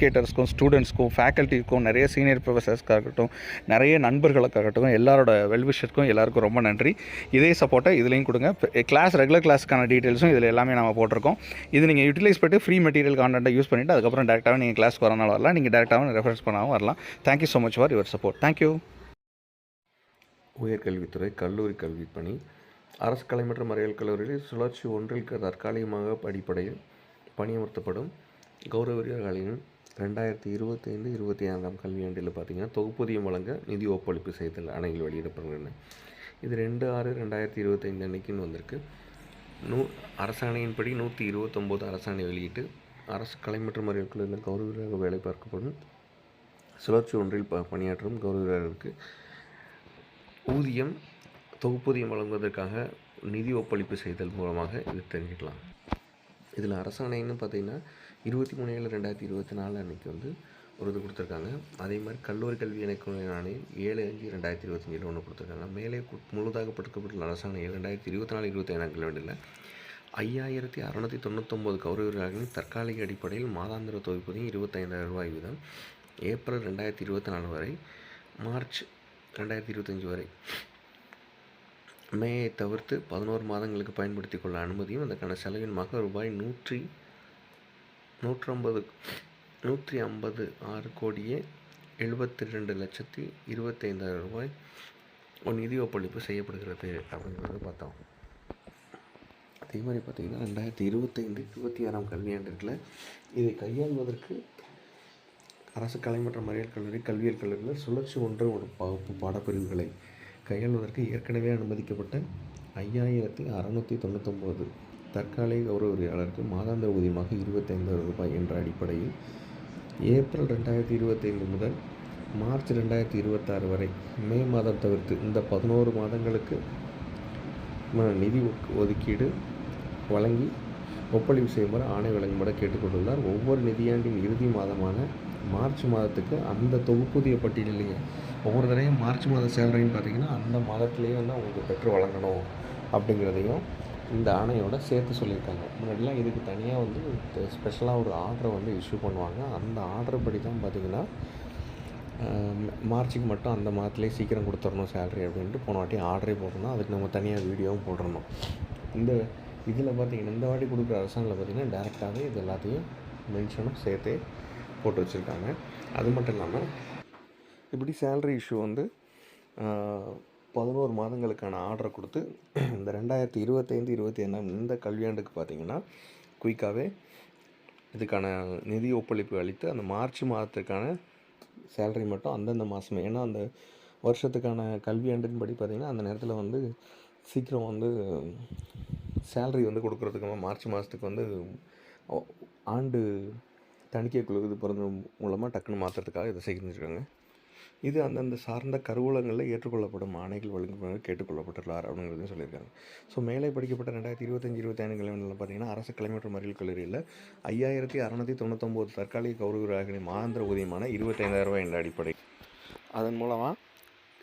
எஜுகேட்டர்ஸ்க்கும் ஸ்டூடெண்ட்ஸ்க்கும் ஃபேக்கல்ட்டிக்கும் நிறைய சீனியர் ப்ரொஃபஸர்ஸ்க்காகட்டும் நிறைய நண்பர்களுக்காகட்டும் எல்லாரோட வெல்விஷருக்கும் எல்லாருக்கும் ரொம்ப நன்றி. இதே சப்போர்ட்டை இதுலேயும் கொடுங்க. கிளாஸ் ரெகுலர் கிளாஸ்க்கான டீட்டெயில்ஸும் இதில் எல்லாமே நம்ம போட்டிருக்கோம். இது நீங்கள் யூட்டிலைஸ் பண்ணிட்டு ஃப்ரீ மெட்டீரியல் கான்டென்ட்டை யூஸ் பண்ணிவிட்டு அதுக்கப்புறம் டேரெக்டாகவே நீங்கள் கிளாஸ் வரனால வரலாம். நீங்கள் டேரெக்டாகவும் ரெஃபரன்ஸ் பண்ணாமல் வரலாம். Thank you so much for your support thank you உயர்கல்வித்துறை கல்லூரி கல்வி பணி. அரசு கலை மற்றும் அறிவியல் கல்லூரியில் சுழற்சி ஒன்றில் தற்காலிகமாக அடிப்படையில் பணியமர்த்தப்படும் கௌரவர்களின் ரெண்டாயிரத்தி இருபத்தைந்து இருபத்தி ஐந்தாம் கல்வியாண்டில் பார்த்தீங்கன்னா தொகுப்பூதியம் வழங்க நிதி ஒப்பளிப்பு செய்தல் அணைகள் வெளியிடப்படுகின்றன. இது ரெண்டு ஆறு ரெண்டாயிரத்தி இருபத்தைந்து அன்னைக்குன்னு வந்திருக்கு. நூ அரசாணையின்படி நூற்றி இருபத்தொம்போது அரசாணை வெளியிட்டு அரசு கலை மற்றும் அறிவியல் கௌரவராக வேலை பார்க்கப்படும் சுழற்சி ஒன்றில் ப பணியாற்றும் கௌரவர்களுக்கு ஊதியம் தொகுப்பூதியம் வழங்குவதற்காக நிதி ஒப்பளிப்பு செய்தல் மூலமாக இது தெரிஞ்சுக்கலாம். இதில் அரசாணைன்னு பார்த்தீங்கன்னா இருபத்தி மூணு ஏழு ரெண்டாயிரத்தி இருபத்தி நாலு அன்றைக்கி வந்து ஒரு இது கொடுத்துருக்காங்க. அதே மாதிரி கல்லூரி கல்வி இணைக்கும் ஆணையம் ஏழு அஞ்சு ரெண்டாயிரத்தி இருபத்தஞ்சில் ஒன்று கொடுத்துருக்காங்க. மேலே முழுதாக படுக்கப்பட்டுள்ள அரசாணை ரெண்டாயிரத்தி இருபத்தி நாலு இருபத்தி ஐந்தாம் கிலோமீட்டரில் ஐயாயிரத்தி அறநூற்றி தொண்ணூத்தொம்பது கௌரவர்களின் தற்காலிக அடிப்படையில் மாதாந்திர தொகுப்பதையும் இருபத்தைந்தாயிரம் ரூபாய் வீதம் ஏப்ரல் ரெண்டாயிரத்தி இருபத்தி நாலு வரை மார்ச் ரெண்டாயிரத்தி இருபத்தஞ்சி வரை. மேயை தவிர்த்து பதினோரு மாதங்களுக்கு பயன்படுத்தி கொள்ள அனுமதியும் அதற்கான செலவினமாக ரூபாய் நூற்றி நூற்றம்பது நூற்றி ஐம்பது ஆறு கோடியே எழுபத்தி ரெண்டு லட்சத்தி இருபத்தைந்தாயிரம் ரூபாய் ஒரு நிதி ஒப்பளிப்பு செய்யப்படுகிறது அப்படிங்கிறத பார்த்தோம். அதே மாதிரி பார்த்திங்கன்னா ரெண்டாயிரத்தி இருபத்தைந்து இருபத்தி ஆறாம் கல்வியாண்டில் இதை கையாள்வதற்கு அரசு கலை மற்றும் அறிவியல் கல்லூரி கல்வியியல் கல்லூரியில் சுழற்சி ஒன்று ஒரு வகுப்பு பாடப்பிரிவுகளை கையாள்வதற்கு ஏற்கனவே அனுமதிக்கப்பட்ட ஐயாயிரத்தி அறநூற்றி தொண்ணூத்தொம்பது தற்காலிக கௌரவரியாளருக்கு மாதாந்திர ஊதியமாக இருபத்தைந்தாயிரம் ரூபாய் என்ற அடிப்படையில் ஏப்ரல் ரெண்டாயிரத்தி இருபத்தைந்து முதல் மார்ச் ரெண்டாயிரத்தி இருபத்தாறு வரை மே மாதம் தவிர்த்து இந்த பதினோரு மாதங்களுக்கு நிதி ஒக்- ஒதுக்கீடு வழங்கி ஒப்பளிவு செய்யுமாறு ஆணை வழங்குமாறு கேட்டுக்கொண்டுள்ளார். ஒவ்வொரு நிதியாண்டின் இறுதி மாதமான மார்ச் மாதத்துக்கு அந்த தொகுப்பூதிய பட்டியலிலேயே ஒவ்வொரு தடையும் மார்ச் மாத சேலரின்னு பார்த்தீங்கன்னா அந்த மாதத்துலேயே வந்து அவங்களுக்கு பெற்று வழங்கணும் அப்படிங்கிறதையும் இந்த ஆணையோட சேர்த்து சொல்லியிருக்காங்க. முன்னாடிலாம் இதுக்கு தனியாக வந்து ஸ்பெஷலாக ஒரு ஆர்டரை வந்து இஷ்யூ பண்ணுவாங்க. அந்த ஆர்டர் படி தான் பார்த்தீங்கன்னா மார்ச்சுக்கு மட்டும் அந்த மாதத்துலேயே சீக்கிரம் கொடுத்துடணும் சேலரி அப்படின்ட்டு போன வாட்டி ஆர்டரே போடணும் அதுக்கு நம்ம தனியாக வீடியோவும் போட்டிருந்தோம். இந்த இதில் பார்த்திங்கன்னா இந்த வாட்டி கொடுக்குற அரசாங்கத்தில் பார்த்தீங்கன்னா டேரெக்டாகவே இது எல்லாத்தையும் மென்ஷனும் சேர்த்தே போட்டு வச்சுருக்காங்க. அது மட்டும் இல்லாமல் இப்படி சேலரி இஷ்யூ வந்து பதினோரு மாதங்களுக்கான ஆர்டரை கொடுத்து இந்த ரெண்டாயிரத்தி இருபத்தைந்து இருபத்தி ஐந்தாம் இந்த கல்வியாண்டுக்கு பார்த்தீங்கன்னா குயிக்காகவே இதுக்கான நிதி ஒப்பளிப்பு அளித்து அந்த மார்ச் மாதத்துக்கான சேலரி மட்டும் அந்தந்த மாதமே ஏன்னா அந்த வருஷத்துக்கான கல்வியாண்டின்படி பார்த்திங்கன்னா அந்த நேரத்தில் வந்து சீக்கிரம் வந்து சேலரி வந்து கொடுக்குறதுக்கு மார்ச் மாதத்துக்கு வந்து ஆண்டு தணிக்கை குழு இது பிறந்த மூலமாக டக்குன்னு மாற்றுறதுக்காக இதை செஞ்சுருக்காங்க இது அந்தந்த சார்ந்த கருவூலங்களில் ஏற்றுக்கொள்ளப்படும் ஆணைகள் வழங்குமாறு கேட்டுக்கொள்ளப்பட்டுள்ளார் அப்படிங்கிறதையும் சொல்லியிருக்காங்க. ஸோ மேலே படிக்கப்பட்ட ரெண்டாயிரத்தி இருபத்தஞ்சி இருபத்தைந்து கல்வியாண்டில் பார்த்தீங்கன்னா அரசு கலை மற்றும் அறிவியல் கல்லூரியில் ஐயாயிரத்தி அறநூற்றி தொண்ணூத்தொம்போது தற்காலிக கௌரவர்களின் மாதாந்திர ஊதியமான இருபத்தைந்தாயிரம் ரூபாய் என்ற அடிப்படை. அதன் மூலமாக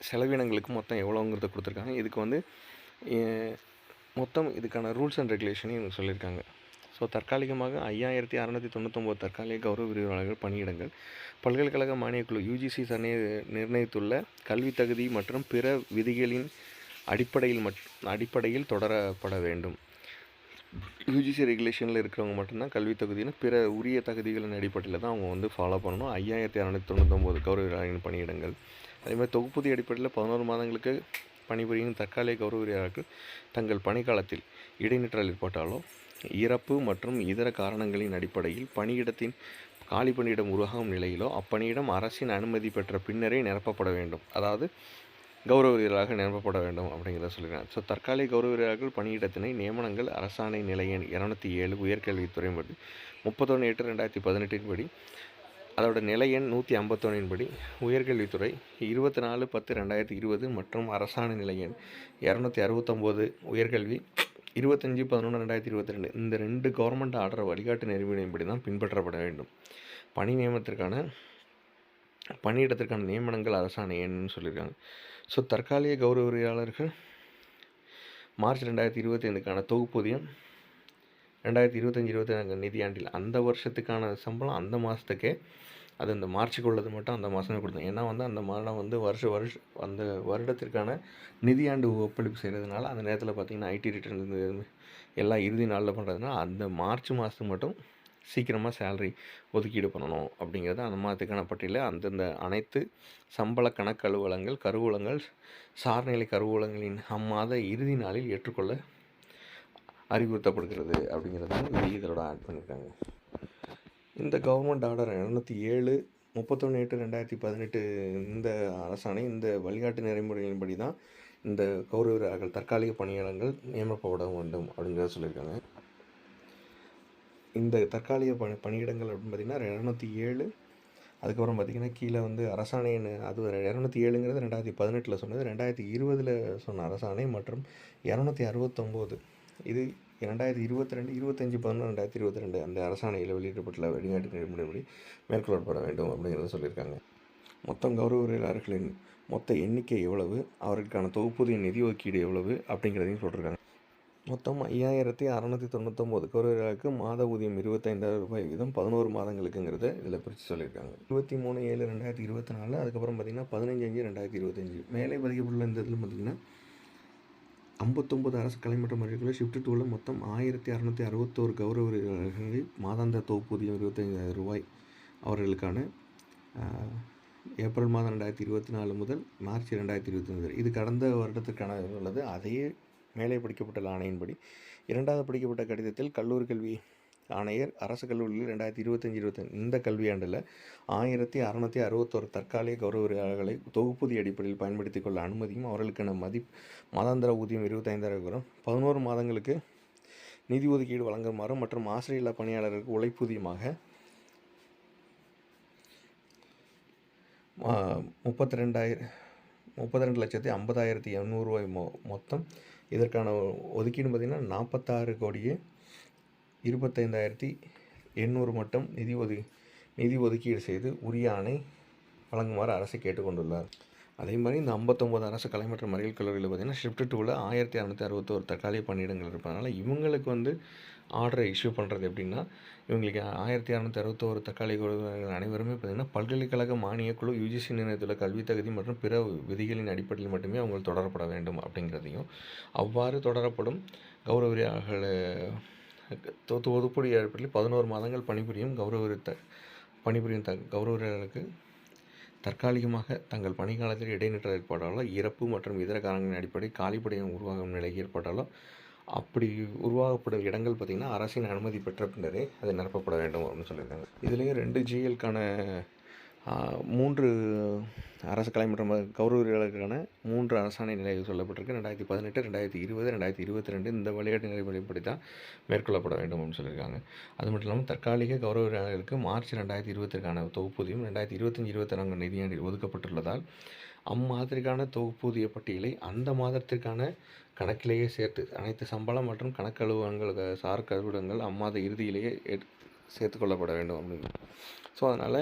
செலவினங்களுக்கு மொத்தம் எவ்வளோங்கிறத கொடுத்துருக்காங்க. இதுக்கு வந்து மொத்தம் இதுக்கான ரூல்ஸ் அண்ட் ரெகுலேஷனையும் இவங்க சொல்லியிருக்காங்க. ஸோ தற்காலிகமாக ஐயாயிரத்தி அறநூற்றி தொண்ணூத்தொம்பது தற்காலிக கௌரவ விரிவாளர்கள் பணியிடங்கள். பல்கலைக்கழக மானியக்குழு யூஜிசி சனி நிர்ணயித்துள்ள கல்வி தகுதி மற்றும் பிற விதிகளின் அடிப்படையில் மட் அடிப்படையில் தொடரப்பட வேண்டும். யூஜிசி ரெகுலேஷனில் இருக்கிறவங்க மட்டும்தான் கல்வி தகுதின்னு பிற உரிய தகுதிகளின் அடிப்படையில் தான் அவங்க வந்து ஃபாலோ பண்ணணும். ஐயாயிரத்தி அறநூற்றி தொண்ணூத்தொம்பது கௌரவ விரிவாளர்களின் பணியிடங்கள். அதேமாதிரி தொகுப்புதி அடிப்படையில் பதினோரு மாதங்களுக்கு பணிபுரியும் தற்காலிக கௌரவ தங்கள் பணிக்காலத்தில் இடைநிற்றல் ஏற்பட்டாலோ இறப்பு மற்றும் இதர காரணங்களின் அடிப்படையில் பணியிடத்தின் காலி பணியிடம் உருவாகும் நிலையிலோ அப்பணியிடம் அரசின் அனுமதி பெற்ற பின்னரே நிரப்பப்பட வேண்டும். அதாவது கௌரவ வீரராக நிரப்பப்பட வேண்டும் அப்படிங்கிறத சொல்லியிருக்காங்க ஸோ தற்காலிக கௌரவ வீரர்கள் பணியிடத்தினை நியமனங்கள் அரசாணை நிலையன் இரநூத்தி ஏழு உயர்கல்வித்துறை படி முப்பத்தொன்று எட்டு ரெண்டாயிரத்தி பதினெட்டின் படி அதோட நிலை எண் நூற்றி ஐம்பத்தொன்னின்படி உயர்கல்வித்துறை இருபத்தி நாலு பத்து ரெண்டாயிரத்தி இருபது மற்றும் அரசாணை நிலை எண் இரநூத்தி அறுபத்தொம்போது உயர்கல்வி இருபத்தஞ்சி பதினொன்று ரெண்டாயிரத்தி இருபத்தி ரெண்டு இந்த ரெண்டு கவர்மெண்ட் ஆர்டர் வழிகாட்டு நெறிமுறையின்படி தான் பின்பற்றப்பட வேண்டும். பணி நியமனத்திற்கான பணியிடத்திற்கான நியமனங்கள் அரசாணை எண்ணுன்னு சொல்லியிருக்காங்க. ஸோ தற்காலிக கௌரவ உரிமையாளர்கள் மார்ச் ரெண்டாயிரத்தி இருபத்தைந்துக்கான தொகுப்பூதியம் ரெண்டாயிரத்தி இருபத்தஞ்சி இருபத்தி நிதியாண்டில் அந்த வருஷத்துக்கான சம்பளம் அந்த மாதத்துக்கே அது இந்த மார்ச்சுக்கு உள்ளது மட்டும் அந்த மாதமே கொடுத்தோம் ஏன்னா வந்து அந்த மாதம் வந்து வருஷ வருஷ அந்த வருடத்திற்கான நிதியாண்டு ஒப்பளிப்பு செய்கிறதுனால அந்த நேரத்தில் பார்த்திங்கன்னா ஐடி ரிட்டர்ன் எல்லாம் இறுதி நாளில் பண்ணுறதுனால அந்த மார்ச் மாதத்துக்கு மட்டும் சீக்கிரமாக சேலரி ஒதுக்கீடு பண்ணணும் அப்படிங்கிறது அந்த மாதத்துக்கான பட்டியலில் அந்தந்த அனைத்து சம்பள கணக்கு அலுவலங்கள் கருவூலங்கள் சார்நிலை கருவூலங்களின் அம்மாத இறுதி நாளில் ஏற்றுக்கொள்ள அறிவுறுத்தப்படுகிறது அப்படிங்கிறத வந்து இதோட ஆட் பண்ணியிருக்காங்க இந்த கவர்மெண்ட் ஆர்டர் இரநூத்தி ஏழு முப்பத்தொன்று எட்டு ரெண்டாயிரத்தி பதினெட்டு இந்த அரசாணை இந்த வழிகாட்டு நெறிமுறைகளின்படி தான் இந்த கௌரவர்கள் தற்காலிக பணியாளர்கள் நியமிக்கப்பட வேண்டும் அப்படிங்கிறத சொல்லியிருக்காங்க. இந்த தற்காலிக பணி பணியிடங்கள் அப்படின்னு பார்த்திங்கன்னா இரநூத்தி ஏழு அதுக்கப்புறம் பார்த்திங்கன்னா கீழே வந்து அரசாணை அது இரநூத்தி ஏழுங்கிறது ரெண்டாயிரத்தி பதினெட்டில் சொன்னது ரெண்டாயிரத்தி இருபதில் சொன்ன அரசாணை மற்றும் இரநூத்தி அறுபத்தொம்போது. இது இரண்டாயிரத்தி இருபத்தி ரெண்டு இருபத்தஞ்சி பதினொன்று ரெண்டாயிரத்தி இருபத்தி ரெண்டு அந்த அரசாணையில் வெளியிடப்பட்டுள்ள வெளிநாட்டு நெறிமுறைப்படி மேற்கொள்ளப்பட வேண்டும் அப்படிங்கிறத சொல்லியிருக்காங்க. மொத்தம் கௌரவ உரையாளர்களின் மொத்த எண்ணிக்கை எவ்வளவு? அவர்களுக்கான தொகுப்பூதிய நிதி ஒதுக்கீடு எவ்வளவு? அப்படிங்கிறதையும் சொல்லியிருக்காங்க. மொத்தம் ஐயாயிரத்தி அறநூற்றி தொண்ணூத்தொம்போது கௌரவர்களுக்கு மாத ஊதியம் இருபத்தைந்தாயிரம் ரூபாய் வீதம் பதினோரு மாதங்களுக்குங்கிறத இதில் பிரித்து சொல்லியிருக்காங்க. இருபத்தி மூணு ஏழு ரெண்டாயிரத்தி இருபத்தி நாலு அதுக்கப்புறம் பார்த்திங்கன்னா பதினஞ்சு அஞ்சு ரெண்டாயிரத்தி இருபத்தஞ்சு. மேலே பதிக்கப்பட்டுள்ள இந்த இதில் பார்த்திங்கன்னா ஐம்பத்தொம்பது அரசு கலை மற்றும் அறிவியல் ஷிஃப்ட் டூவில் மொத்தம் ஆயிரத்தி அறநூற்றி அறுபத்தோரு கௌரவ விருதுகளை மாதாந்திர தொகுப்பூதியம் இருபத்தைந்தாயிரம் ரூபாய் அவர்களுக்கான ஏப்ரல் மாதம் ரெண்டாயிரத்தி இருபத்தி நாலு முதல் மார்ச் ரெண்டாயிரத்தி இருபத்தி ஒன்பது இது கடந்த வருடத்திற்கான உள்ளது அதையே மேலே படிக்கப்பட்ட ஆணையின்படி இரண்டாவது படிக்கப்பட்ட கடிதத்தில் கல்லூரி கல்வி ஆணையர் அரசு கல்லூரியில் ரெண்டாயிரத்தி இருபத்தஞ்சி இருபத்தஞ்சி இந்த கல்வியாண்டில் ஆயிரத்தி அறநூற்றி அறுபத்தோரு தற்காலிக கௌரவர்களை உரையாளர்களை தொகுப்பூதிய அடிப்படையில் பயன்படுத்திக் கொள்ள அனுமதியும் அவர்களுக்கான மதி மாதாந்திர ஊதியம் இருபத்தைந்தாயிரம் வரும். பதினோரு மாதங்களுக்கு நிதி ஒதுக்கீடு வழங்குமாறும் மற்றும் ஆசிரியர் பணியாளருக்கு உழைப்பூதியமாக முப்பத்தி ரெண்டாயிரம் முப்பத்தி ரெண்டு லட்சத்தி ஐம்பதாயிரத்தி எண்ணூறுரூவாய் மொ மொத்தம் இதற்கான ஒதுக்கீடு பார்த்திங்கன்னா நாற்பத்தாறு கோடியே இருபத்தைந்தாயிரத்தி எண்ணூறு மட்டும் நிதி ஒது நிதி ஒதுக்கீடு செய்து உரிய ஆணை வழங்குமாறு அரசு கேட்டுக்கொண்டுள்ளார். அதே மாதிரி இந்த ஐம்பத்தொம்போது அரசு கலை மற்றும் அறிவியல் கல்லூரியில் பார்த்திங்கன்னா ஷிஃப்ட் டூவில் ஆயிரத்தி அறநூற்றி அறுபத்தோரு தற்காலிக பணியிடங்கள் இருப்பதனால இவங்களுக்கு வந்து ஆர்டரை இஷ்யூ பண்ணுறது எப்படின்னா இவங்களுக்கு ஆயிரத்தி அறநூற்றி அறுபத்தோரு தற்காலிக குழுவினர்கள் அனைவருமே பார்த்திங்கன்னா பல்கலைக்கழக மானியக்குழு யூஜிசி நிர்ணயத்துள்ள கல்வி தகுதி மற்றும் பிற விதிகளின் அடிப்படையில் மட்டுமே அவங்க தொடரப்பட வேண்டும் அப்படிங்கிறதையும் அவ்வாறு தொடரப்படும் கௌரவரியாளர்கள் தொத்து ஒதுப்படி அடிப்படையில் பதினோரு மாதங்கள் பணிபுரியும் கௌரவத்த பணிபுரியும் த கௌரவர்களுக்கு தற்காலிகமாக தங்கள் பணிக்காலத்தில் இடைநிற்றல் ஏற்பட்டாலோ இறப்பு மற்றும் இதர காரணங்களின் அடிப்படை காலிப்படையம் உருவாகும் நிலை ஏற்பட்டாலோ அப்படி உருவாகப்படும் இடங்கள் பார்த்திங்கன்னா அரசின் அனுமதி பெற்ற பின்னரே அது நிரப்பப்பட வேண்டும் அப்படின்னு சொல்லியிருக்காங்க. இதுலேயும் ரெண்டு ஜிஎல்கான மூன்று அரசு கலை மற்றும் கௌரவ வீரர்களுக்கான மூன்று அரசாணை நிலைகள் சொல்லப்பட்டிருக்கு. ரெண்டாயிரத்தி பதினெட்டு ரெண்டாயிரத்தி இருபது ரெண்டாயிரத்தி இருபத்தி ரெண்டு இந்த விளையாட்டு நடைமுறைப்படி தான் மேற்கொள்ளப்பட வேண்டும் அப்படின்னு சொல்லியிருக்காங்க. அது மட்டும் இல்லாமல் தற்காலிக கௌரவ வீரர்களுக்கு மார்ச் ரெண்டாயிரத்தி இருபத்திற்கான தொகுப்பூதியம் ரெண்டாயிரத்தி இருபத்தஞ்சி இருபத்தி நான்கு நிதியாண்டில் ஒதுக்கப்பட்டுள்ளதால் அம்மாதிரிக்கான தொகுப்பூதிய பட்டியலை அந்த மாதத்திற்கான கணக்கிலேயே சேர்த்து அனைத்து சம்பளம் மற்றும் கணக்கழுவங்கள் சார் கருவிடங்கள் அம்மாத இறுதியிலேயே எட்- சேர்த்துக்கொள்ளப்பட வேண்டும் அப்படின்னு ஸோ அதனால்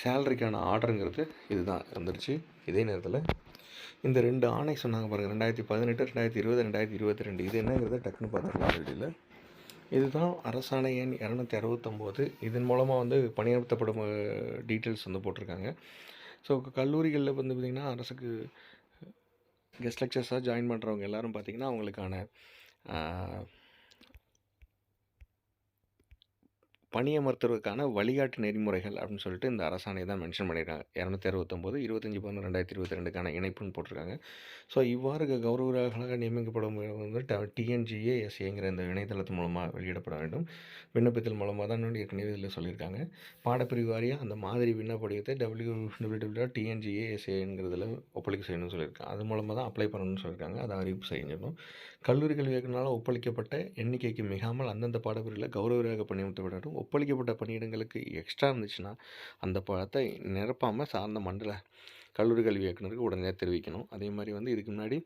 சேலரிக்கான ஆர்டருங்கிறது இதுதான். வந்துருச்சு. இதே நேரத்தில் இந்த ரெண்டு ஆணை சொன்னாங்க பாருங்கள் ரெண்டாயிரத்தி பதினெட்டு ரெண்டாயிரத்தி இருபது ரெண்டாயிரத்தி இருபத்தி ரெண்டு. இது என்னங்கிறத டக்குன்னு பார்த்துக்கலாம் வெளியில் இதுதான் அரசாணை எண் இரநூத்தி அறுபத்தொம்போது. இதன் மூலமாக வந்து பணியமர்த்தப்படும் டீட்டெயில்ஸ் வந்து போட்டிருக்காங்க. ஸோ கல்லூரிகளில் வந்து பார்த்திங்கன்னா அரசுக்கு கெஸ்ட் லெக்சர்ஸாக ஜாயின் பண்ணுறவங்க எல்லாரும் பார்த்திங்கன்னா அவங்களுக்கான பணியமர்த்துவதற்கான வழிகாட்டு நெறிமுறைகள் அப்படின்னு சொல்லிட்டு இந்த அரசாணை தான் மென்ஷன் பண்ணியிருக்காங்க. இரநூத்தி அறுபத்தொம்போது இருபத்தஞ்சி பதினொன்று ரெண்டாயிரத்தி இருபத்தி ரெண்டுக்கான இணைப்புன்னு போட்டிருக்காங்க. ஸோ இவ்வாறு கௌரவர்களாக நியமிக்கப்படும் வந்து டிஎன்ஜிஏ எஸ்ஏங்கிற இந்த இணையதளத்து மூலமாக வெளியிடப்பட வேண்டும். விண்ணப்பத்தில் மூலமாக தான் ஏற்கனவே இதில் சொல்லியிருக்காங்க. பாடப்பிரிவு வாரியாக அந்த மாதிரி விண்ணப்படியத்தை டபிள்யூ டபிள்யூ டபிள்யூ டிஎன்ஜிஏஎஸ்ஏங்கிறதுல ஒப்பளிக்க செய்யணும்னு சொல்லியிருக்காங்க. அது மூலமாக தான் அப்ளை பண்ணணும்னு சொல்லியிருக்காங்க. அதை அறிவிப்பு செய்யணும் கல்லூரி கல்வி ஒப்பளிக்கப்பட்ட எண்ணிக்கைக்கு மிகாமல் அந்தந்த பாடப்பிரிவில் கௌரவராக பணியமர்த்தப்பட வேண்டும். ஒப்பளிக்கப்பட்ட பணியிடங்களுக்கு எக்ஸ்ட்ரா இருந்துச்சுன்னா அந்த படத்தை நிரப்பாமல் சார்ந்த மண்டல கல்லூரி கல்வி இயக்குனருக்கு உடனடியாக தெரிவிக்கணும். அதே மாதிரி வந்து இதுக்கு முன்னாடி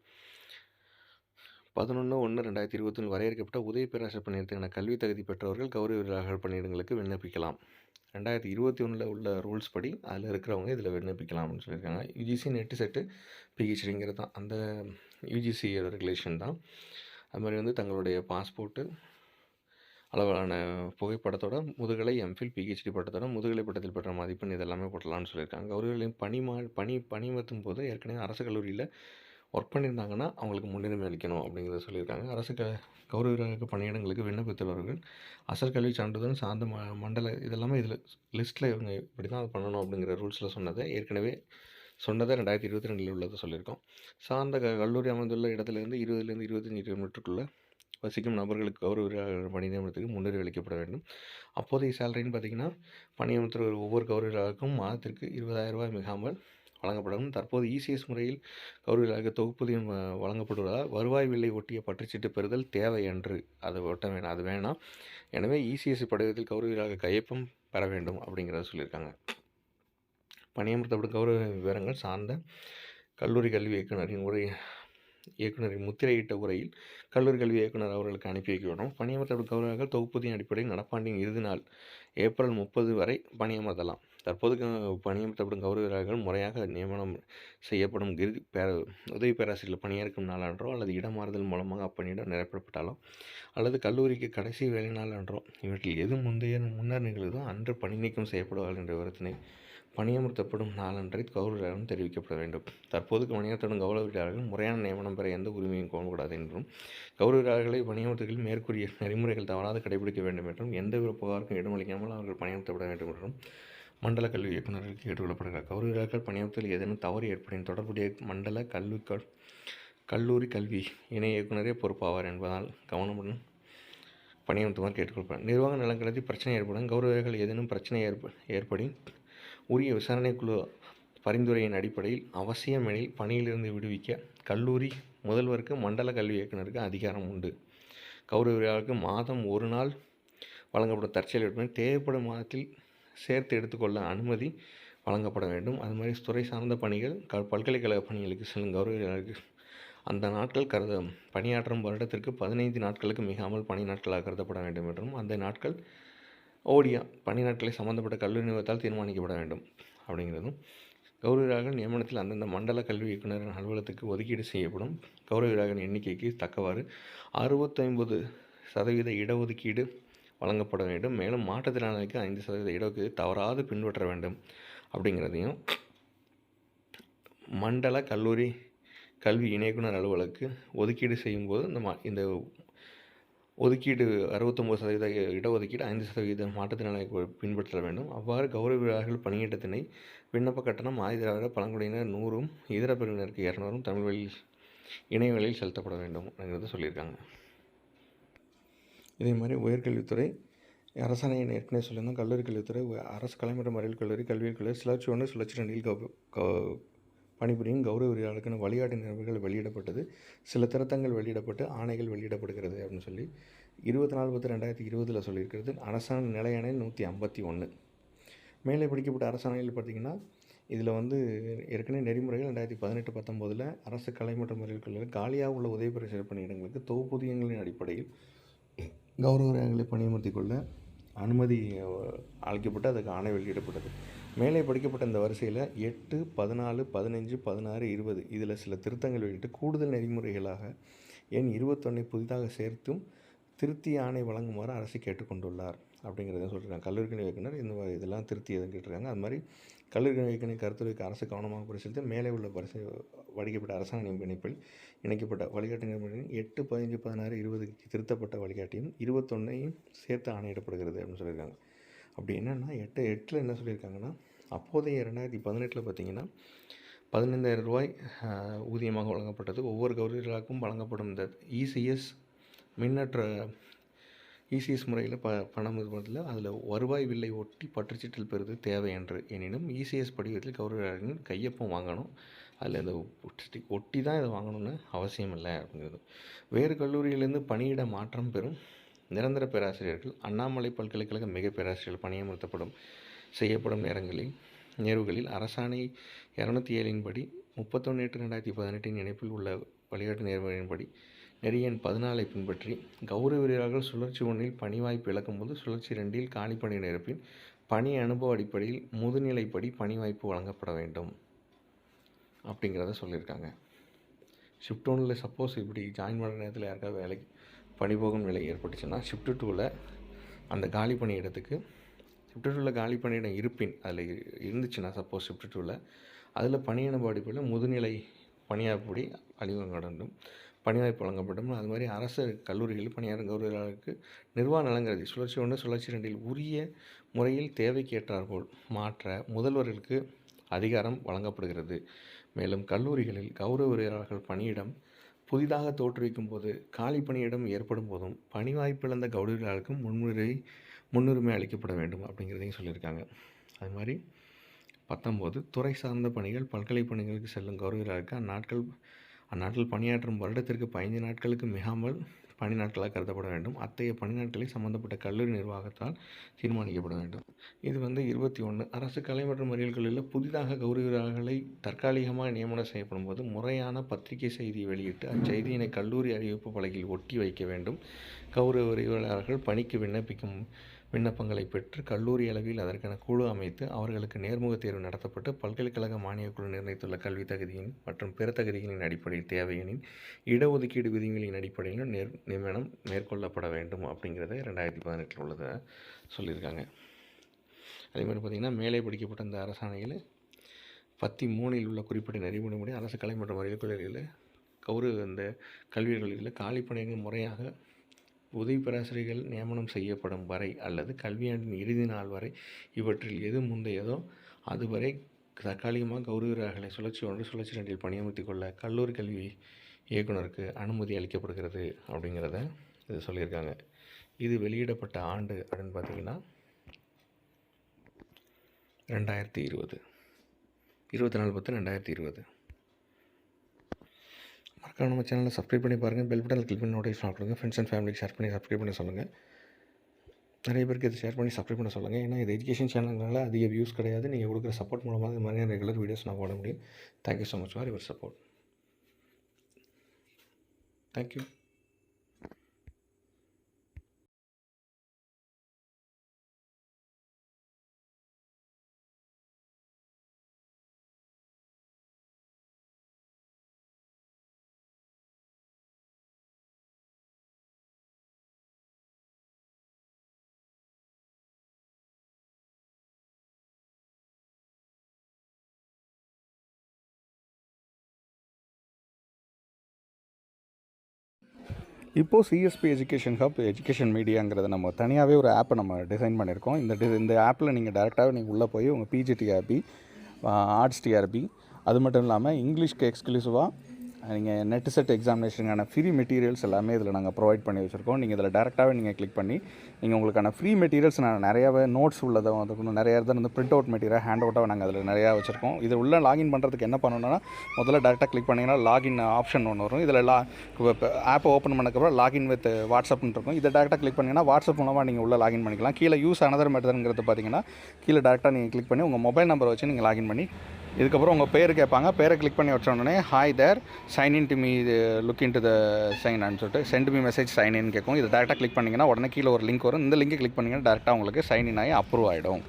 பதினொன்று ஒன்று ரெண்டாயிரத்தி இருபத்தொன்று வரையறுக்கப்பட்ட உதவி பேராசிரியர் பணியிடத்துக்கான கல்வி தகுதி பெற்றவர்கள் கௌரவ வீரர்கள் பணியிடங்களுக்கு விண்ணப்பிக்கலாம். ரெண்டாயிரத்தி இருபத்தி ஒன்றில் உள்ள ரூல்ஸ் படி அதில் இருக்கிறவங்க இதில் விண்ணப்பிக்கலாம் அப்படின்னு சொல்லியிருக்காங்க யூஜிசி நெட்டு செட்டு பிஹெச்டிங்கிறது தான். அந்த யூஜிசி ரெகுலேஷன் தான். அது மாதிரி வந்து தங்களுடைய பாஸ்போர்ட்டு அளவிலான புகைப்படத்தோட முதுகலை எம்ஃபில் பிஹெச்டி பட்டத்தோட முதுகலை பட்டத்தில் பெற்ற மதிப்பெண் இதெல்லாமே போட்டலாம்னு சொல்லியிருக்காங்க. கௌரவர்களின் பணி மா பணி பணிமத்தும் போது ஏற்கனவே அரசு கல்லூரியில் ஒர்க் பண்ணியிருந்தாங்கன்னா அவங்களுக்கு முன்னுரிமை அளிக்கணும் அப்படிங்கிறத சொல்லியிருக்காங்க. அரசு க கௌரவர்களுக்கு பணியிடங்களுக்கு விண்ணப்பித்துள்ளவர்கள் அசல் கல்வி சான்றிதழ் சார்ந்த ம மண்டல இதெல்லாமே இதில் லிஸ்ட்டில் இவங்க இப்படி தான் அது பண்ணணும் அப்படிங்கிற ரூல்ஸில் சொன்னதை ஏற்கனவே சொன்னதை ரெண்டாயிரத்தி இருபத்தி ரெண்டில் உள்ளதை சொல்லியிருக்கோம். சார்ந்த க கல்லூரி அமைந்துள்ள இடத்துலேருந்து இருபதுலேருந்து இருபத்தஞ்சி கிலோமீட்டருக்குள்ளே வசிக்கும் நபர்களுக்கு கௌரவ வீரர்கள் பணி நியமனத்துக்கு முன்னுரிமை அளிக்கப்பட வேண்டும். அப்போதைய சேலரின்னு பார்த்தீங்கன்னா பணியமர்த்துற ஒவ்வொரு கௌரவர்களுக்கும் மாதத்திற்கு இருபதாயிரம் ரூபாய் மிகாமல் வழங்கப்படும். தற்போது இசிஎஸ் முறையில் கௌரவ வீரர்களுக்கு வழங்கப்படுவதால் வருவாய் விலை ஒட்டிய பற்றுச்சீட்டு பெறுதல் தேவை என்று அதை ஒட்ட வேணாம் அது வேணாம். எனவே இசிஎஸ் படிவத்தில் கௌரவிகளாக கையொப்பம் பெற வேண்டும் அப்படிங்கிறத சொல்லியிருக்காங்க. பணியமர்த்தப்படும் கௌரவ விவரங்கள் சார்ந்த கல்லூரி கல்வி இயக்குனரின் உரை இயக்குனரின் முத்திரையிட்ட உரையில் கல்லூரி கல்வி இயக்குனர் அவர்களுக்கு அனுப்பி வைக்க வேண்டும். பணியமர்த்தப்படும் கௌரவர்கள் தொகுப்பூதிய அடிப்படையில் நடப்பாண்டின் இறுதி நாள் ஏப்ரல் முப்பது வரை பணியமர்த்தலாம். தற்போது க- பணியமர்த்தப்படும் கௌரவர்கள் முறையாக நியமனம் செய்யப்படும் கிரி பேர உதவி பேராசிரியர் பணியேற்கும் நாளன்றோ அல்லது இடமாறுதல் மூலமாக அப்பணியிடம் நிரப்பப்பட்டாலோ அல்லது கல்லூரிக்கு கடைசி வேலை நாள் இவற்றில் எது முந்தைய முன்னர் நிகழ்தோ அன்று பணி நீக்கம் செய்யப்படுவார்கள் என்ற விவரத்தினை பணியமர்த்தப்படும் நாளன்றை கௌரவரிடம் தெரிவிக்கப்பட வேண்டும். தற்போது பணியாற்றப்படும் கௌரவ முறையான நியமனம் பெற எந்த உரிமையும் கோரக்கூடாது என்றும் கௌரவ வீரர்களை பணியமர்த்தத்தில் மேற்கூறிய நெறிமுறைகள் தவறாது கடைபிடிக்க வேண்டும் என்றும் எந்த ஒரு புகாருக்கும் இடமளிக்காமல் அவர்கள் பணியமர்த்தப்பட வேண்டும் என்றும் மண்டல கல்வி இயக்குநர்களுக்கு கேட்டுக்கொள்ளப்படுகிறார் கௌரவ வீரர்கள் பணியமர்த்தல் ஏதேனும் தவறு ஏற்படின் தொடர்புடைய மண்டல கல்வி கல்லூரி கல்வி இணை இயக்குனரே பொறுப்பாவார் என்பதால் கவனமுடன் பணியமர்த்துமாறு கேட்டுக்கொள்கிறார் நிர்வாக நலன்களத்தில் பிரச்சனை ஏற்படும் கௌரவர்கள் ஏதேனும் பிரச்சனை ஏற்ப ஏற்படின் உரிய விசாரணை குழு பரிந்துரையின் அடிப்படையில் அவசியமெனில் பணியிலிருந்து விடுவிக்க கல்லூரி முதல்வருக்கு மண்டல கல்வி இயக்குனருக்கு அதிகாரம் உண்டு. கௌரவியாளருக்கு மாதம் ஒரு நாள் வழங்கப்படும் தற்செயல் விற்பனை தேவைப்படும் மாதத்தில் சேர்த்து எடுத்துக்கொள்ள அனுமதி வழங்கப்பட வேண்டும். அது மாதிரி துறை சார்ந்த பணிகள் க பல்கலைக்கழக பணிகளுக்கு செல்லும் கௌரவியாளருக்கு அந்த நாட்கள் கருத பணியாற்றும் வருடத்திற்கு பதினைந்து நாட்களுக்கு மிகாமல் பணி நாட்களாக கருதப்பட வேண்டும் என்றும் அந்த நாட்கள் ஓடியா பணி நாட்களை சம்பந்தப்பட்ட கல்லூரி நிறுவனத்தால் தீர்மானிக்கப்பட வேண்டும் அப்படிங்கிறதும் கௌரவராக நியமனத்தில் அந்தந்த மண்டல கல்வி இயக்குநரின் அலுவலகத்துக்கு ஒதுக்கீடு செய்யப்படும். கௌரவ எண்ணிக்கைக்கு தக்கவாறு அறுபத்தைம்பது சதவீத இடஒதுக்கீடு வழங்கப்பட வேண்டும். மேலும் மாற்றுத்திறனாளிக்கு ஐந்து சதவீத இடஒதுக்கீடு தவறாது பின்பற்ற வேண்டும் அப்படிங்கிறதையும் மண்டல கல்லூரி கல்வி இணைக்குனர் அலுவலுக்கு ஒதுக்கீடு செய்யும்போது இந்த மா இந்த ஒதுக்கீடு அறுபத்தொம்போது சதவீத இடஒதுக்கீடு ஐந்து சதவீத மாற்றுத்திறனாளி பின்பற்ற வேண்டும். அவ்வாறு கௌரவ வீரர்கள் பணியிடத்தினை விண்ணப்ப கட்டணம் ஆதிதிராவிட பழங்குடியினர் நூறும் இதர பிரிவினருக்கு இரநூறும் தமிழ் வழி செலுத்தப்பட வேண்டும் அப்படிங்கிறத சொல்லியிருக்காங்க. இதே மாதிரி உயர்கல்வித்துறை அரசாணை ஏற்கனவே சொல்லியிருந்தோம். கல்லூரி கல்வித்துறை அரசு கலை மற்றும் அறிவியல் கல்லூரி கல்வியல் கல்லூரி சுழற்சி ஒன்று சுழற்சி ரெண்டில் பணிபுரியும் கௌரவ உரியாளருக்கான வழிகாட்டு நிறுவனங்கள் வெளியிடப்பட்டது. சில திருத்தங்கள் வெளியிடப்பட்டு ஆணைகள் வெளியிடப்படுகிறது அப்படின்னு சொல்லி இருபத்தி நாலு பத்து ரெண்டாயிரத்தி இருபதில் சொல்லியிருக்கிறது. அரசாணை நிலையான நூற்றி ஐம்பத்தி ஒன்று மேலே பிடிக்கப்பட்ட அரசாணைகள் பார்த்திங்கன்னா இதில் வந்து ஏற்கனவே நெறிமுறைகள் ரெண்டாயிரத்தி பதினெட்டு பத்தொம்போதில் அரசு கலை மற்றும் அறிவியல் காலியாக உள்ள உதவி பெற பணியிடங்களுக்கு தொகுப்புதியங்களின் அடிப்படையில் கௌரவங்களை பணியமர்த்தி கொள்ள அனுமதி அளிக்கப்பட்டு அதுக்கு ஆணை வெளியிடப்பட்டது. மேலே படிக்கப்பட்ட இந்த வரிசையில் எட்டு பதினாலு பதினஞ்சு பதினாறு இருபது இதில் சில திருத்தங்கள் வெளியிட்டு கூடுதல் நெறிமுறைகளாக எண் இருபத்தொன்னை புதிதாக சேர்த்தும் திருத்தி ஆணை வழங்குமாறு அரசு கேட்டுக்கொண்டுள்ளார் அப்படிங்கிறத சொல்கிறாங்க கல்லூரி இயக்குனர் இந்த மாதிரி இதெல்லாம் திருத்தி எதுவும் கேட்டிருக்காங்க. அது மாதிரி கல்லூரி கல்வி இயக்குனர் கருத்துரைக்கு அரசு கவனமாக பரிசீலித்து மேலே உள்ள பரிசு வடிக்கப்பட்ட அரசாங்க இணைப்பில் இணைக்கப்பட்ட வழிகாட்டு நெறிமுறையின் எட்டு பதினஞ்சு பதினாறு இருபதுக்கு திருத்தப்பட்ட வழிகாட்டியும் இருபத்தொன்னையும் சேர்த்து ஆணையிடப்படுகிறது அப்படின்னு சொல்லியிருக்காங்க. அப்படி என்னென்னா எட்டு எட்டில் என்ன சொல்லியிருக்காங்கன்னா அப்போதைய ரெண்டாயிரத்தி பதினெட்டில் பார்த்தீங்கன்னா பதினைந்தாயிரம் ரூபாய் ஊதியமாக வழங்கப்பட்டது. ஒவ்வொரு கௌரவர்களுக்கும் வழங்கப்படும் இந்த இசிஎஸ் மின்னற்ற இசிஎஸ் முறையில் ப பணம் இருப்பதில் அதில் வருவாய் வில்லை ஒட்டி பற்றுச்சீட்டில் பெறுவது தேவை என்று. எனினும் இசிஎஸ் படிவத்தில் கௌரவர்களின் கையொப்பம் வாங்கணும். அதில் இந்த ஒட்டி ஒட்டி தான் இதை வாங்கணும்னு அவசியம் இல்லை அப்படிங்கிறது. வேறு கல்லூரியிலேருந்து பணியிட மாற்றம் பெறும் நிரந்தர பேராசிரியர்கள் அண்ணாமலை பல்கலைக்கழக மிக பேராசிரியர்கள் பணியமர்த்தப்படும் செய்யப்படும் நேரங்களில் நேர்வுகளில் அரசாணை இரநூத்தி ஏழின் படி முப்பத்தொன்று எட்டு ரெண்டாயிரத்தி பதினெட்டின் இணைப்பில் உள்ள வழிகாட்டு நேர்முறையின்படி நெறியன் பதினாலை பின்பற்றி கௌரவ வீரர்கள் சுழற்சி ஒன்றில் பணி வாய்ப்பு இழக்கும்போது சுழற்சி ரெண்டில் காலி பணி நிரப்பின் பணி அனுபவ அடிப்படையில் முதுநிலைப்படி பணி வாய்ப்பு வழங்கப்பட வேண்டும் அப்படிங்கிறத சொல்லியிருக்காங்க. ஷிஃப்ட் ஒன்றில் சப்போஸ் இப்படி ஜாயின் பண்ணுற நேரத்தில் யாருக்காவது வேலைக்கு பணிபோகும் நிலை ஏற்பட்டுச்சுன்னா ஷிஃப்ட் டூவில் அந்த காலி பணியிடத்துக்கு ஷிஃப்ட் டூவில் காலி பணியிடம் இருப்பின் அதில் இருந்துச்சுன்னா சப்போஸ் ஷிஃப்ட் டூவில் அதில் பணியின பாடிப்பில் முதுநிலை பணியாற்படி அழிவங்கடண்டும் பணிவாய்ப்பு வழங்கப்படும். அது மாதிரி அரசு கல்லூரிகளில் பணியாற்றும் கௌரவர்களுக்கு நிர்வாக நலங்கிறது சுழற்சி ஒன்று சுழற்சி ரெண்டில் உரிய முறையில் தேவைக்கேற்றாற்போல் மாற்ற முதல்வர்களுக்கு அதிகாரம் வழங்கப்படுகிறது. மேலும் கல்லூரிகளில் கௌரவ உரையாளர்கள் பணியிடம் புதிதாக தோற்றுவிக்கும் போது காலி பணியிடம் ஏற்படும் போதும் பணி வாய்ப்பிழந்த கௌரவர்களுக்கு முன்னுரிமை முன்னுரிமை அளிக்கப்பட வேண்டும் அப்படிங்கிறதையும் சொல்லியிருக்காங்க. அது மாதிரி பத்தொம்போது துறை சார்ந்த பணிகள் பல்கலை பணிகளுக்கு செல்லும் கௌரவர்களுக்கு அந்நாட்கள் அந்நாட்டில் பணியாற்றும் வருடத்திற்கு பதினைந்து நாட்களுக்கு மிகாமல் பணி நாட்களாக கருதப்பட வேண்டும். அத்தகைய பணி நாட்களை சம்பந்தப்பட்ட கல்லூரி நிர்வாகத்தால் தீர்மானிக்கப்பட வேண்டும். இது வந்து இருபத்தி ஒன்று அரசு கலை மற்றும் அறிவியல்களில் புதிதாக கௌரவர்களை தற்காலிகமாக நியமனம் செய்யப்படும் போது முறையான பத்திரிகை செய்தியை வெளியிட்டு அச்செய்தியினை கல்லூரி அறிவிப்பு பலகையில் ஒட்டி வைக்க வேண்டும். கௌரவ அறிவியலாளர்கள் பணிக்கு விண்ணப்பிக்கும் விண்ணப்பங்களை பெற்று கல்லூரி அளவில் அதற்கான குழு அமைத்து அவர்களுக்கு நேர்முக தேர்வு நடத்தப்பட்டு பல்கலைக்கழக மானியக் குழு நிர்ணயித்துள்ள கல்வி தகுதியின் மற்றும் பிற தகுதிகளின் அடிப்படையில் தேவையெனில் இடஒதுக்கீடு விதிகளின் அடிப்படையிலும் நேர் நியமனம் மேற்கொள்ளப்பட வேண்டும் அப்படிங்கிறத ரெண்டாயிரத்தி பதினெட்டில் உள்ளதை சொல்லியிருக்காங்க. அதே மாதிரி பார்த்திங்கன்னா மேலே படிக்கப்பட்ட இந்த அரசாணையில் பத்தி மூணில் உள்ள குறிப்பிட்ட நெறிமுறைப்படி அரசு கலை மற்றும் அறிவியல் கல்லூரிகளில் கௌரவ இந்த கல்விகளில் காலி பணிகள் முறையாக உதவி பேராசிரியர்கள் நியமனம் செய்யப்படும் வரை அல்லது கல்வியாண்டின் இறுதி நாள் வரை இவற்றில் எது முந்தையதோ அதுவரை தற்காலிகமாக கௌரவர்களை சுழற்சி ஒன்று சுழற்சி ரெண்டில் பணியமர்த்தி கொள்ள கல்லூரி கல்வி இயக்குனருக்கு அனுமதி அளிக்கப்படுகிறது அப்படிங்கிறத இது சொல்லியிருக்காங்க. இது வெளியிடப்பட்ட ஆண்டு அப்படின்னு பார்த்தீங்கன்னா ரெண்டாயிரத்தி இருபது. இருபத்தி நாலு பத்து ரெண்டாயிரத்தி இருபது. மறக்காம நம்ம சேனலை சப்ஸ்கிரைப் பண்ணி பாருங்கள் பெல் பட்டனில் கிளிக் பண்ணி நோட்டிஃபிகேஷன் கொடுங்க ஃப்ரெண்ட்ஸ் அண்ட் ஃபேமிலிக்கு ஷேர் பண்ணி சப்ஸ்கிரைப் பண்ண சொல்லுங்கள் நிறைய பேருக்கு இது ஷேர் பண்ணி சப்ஸ்கிரைப் பண்ண சொல்லுங்கள் ஏன்னா இது எஜுகேஷன் சேனல்னால அதிக வியூஸ் கிடையாது. நீங்கள் கொடுக்குற சப்போர்ட் மூலமாக இது மாதிரியான ரெகுலர் வீடியோஸ் நான் போட முடியும். Thank you so much for your support thank you இப்போது சிஎஸ்பி எஜுகேஷன் ஹப் எஜுகேஷன் மீடியாங்கிறத நம்ம தனியாகவே ஒரு ஆப்பை நம்ம டிசைன் பண்ணியிருக்கோம். இந்த டி இந்த ஆப்பில் நீங்கள் டேரெக்டாகவே நீங்கள் உள்ளே போய் உங்கள் பிஜிடிஆர்பி ஆர்ட்ஸ் டிஆர்பி அது மட்டும் இல்லாமல் இங்கிலீஷ்க்கு எக்ஸ்க்ளூசிவாக நீங்கள் நெட் செட் எக்ஸாமினேஷனுக்கான ஃப்ரீ மெட்டீரியல்ஸ் எல்லாமே இதில் நாங்கள் ப்ரொவைட் பண்ணி வச்சுருக்கோம். நீங்கள் இதில் டேரெக்டாகவே நீங்கள் கிளிக் பண்ணி நீங்கள் உங்களுக்கான ஃப்ரீ மெட்டீரியல்ஸ் நான் நிறையாவே நோட்ஸ் உள்ளதை வந்து நிறைய இடத்துல வந்து பிரிண்ட் அவுட் மெட்டீரியல் ஹேண்ட் அவுட்டாக நாங்கள் அதில் நிறையா வச்சுருக்கோம். இது உள்ளே லாகின் பண்ணுறதுக்கு என்ன பண்ணணும்னா முதல்ல டேரெக்டாக கிளிக் பண்ணிங்கன்னா லாகின் ஆப்ஷன் ஒன்று வரும். இதில் லா ஆப்பை ஓப்பன் பண்ணக்கப்புறம் லாகின் வித் வாட்ஸ்அப்னு இருக்கும். இதை டேரெக்டாக கிளிக் பண்ணிங்கன்னா வாட்ஸ்அப் மூலமாக நீங்கள் உள்ளே லாகின் பண்ணிக்கலாம். கீழே யூஸ் அனதர் மெட்டர்ங்கிறது பார்த்தீங்கன்னா கீழே டேரெக்டாக நீங்கள் கிளிக் பண்ணி உங்கள் மொபைல் நம்பரை வச்சு நீங்கள் லாகின் பண்ணி இதுக்கப்புறம் உங்கள் பேர் கேட்பாங்க. பேரை கிளிக் பண்ணி வச்ச உடனே hi there sign in to me இது look in to the sign சொல்லிட்டு sent me message sign in கேட்கும். இது டேரெக்டாக கிளிக் பண்ணிங்கன்னா உடனே கீழே ஒரு லிங்க் வரும் இந்த லிங்கை கிளிக் பண்ணிங்கன்னா டேரெக்டாக உங்களுக்கு சைன் இன் ஆகி அப்ரூவ் ஆகிடும்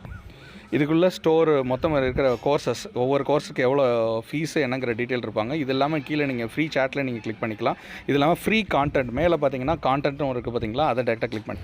இதுக்குள்ளே ஸ்டோர் மொத்தம் இருக்கிற கோர்சஸ் ஒவ்வொரு கோர்ஸுக்கு எவ்வளோ ஃபீஸு என்னங்கிற டீட்டெயில் இருப்பாங்க. இது இல்லாமல் கீழே நீங்கள் ஃப்ரீ சேட்டில் நீங்கள் கிளிக் பண்ணிக்கலாம். இது இல்லாமல் ஃப்ரீ கான்டென்ட் மேலே பார்த்தீங்கன்னா கான்டென்ட்டும் இருக்குது பார்த்தீங்களா? அதை டேரெக்டாக கிளிக் பண்ணி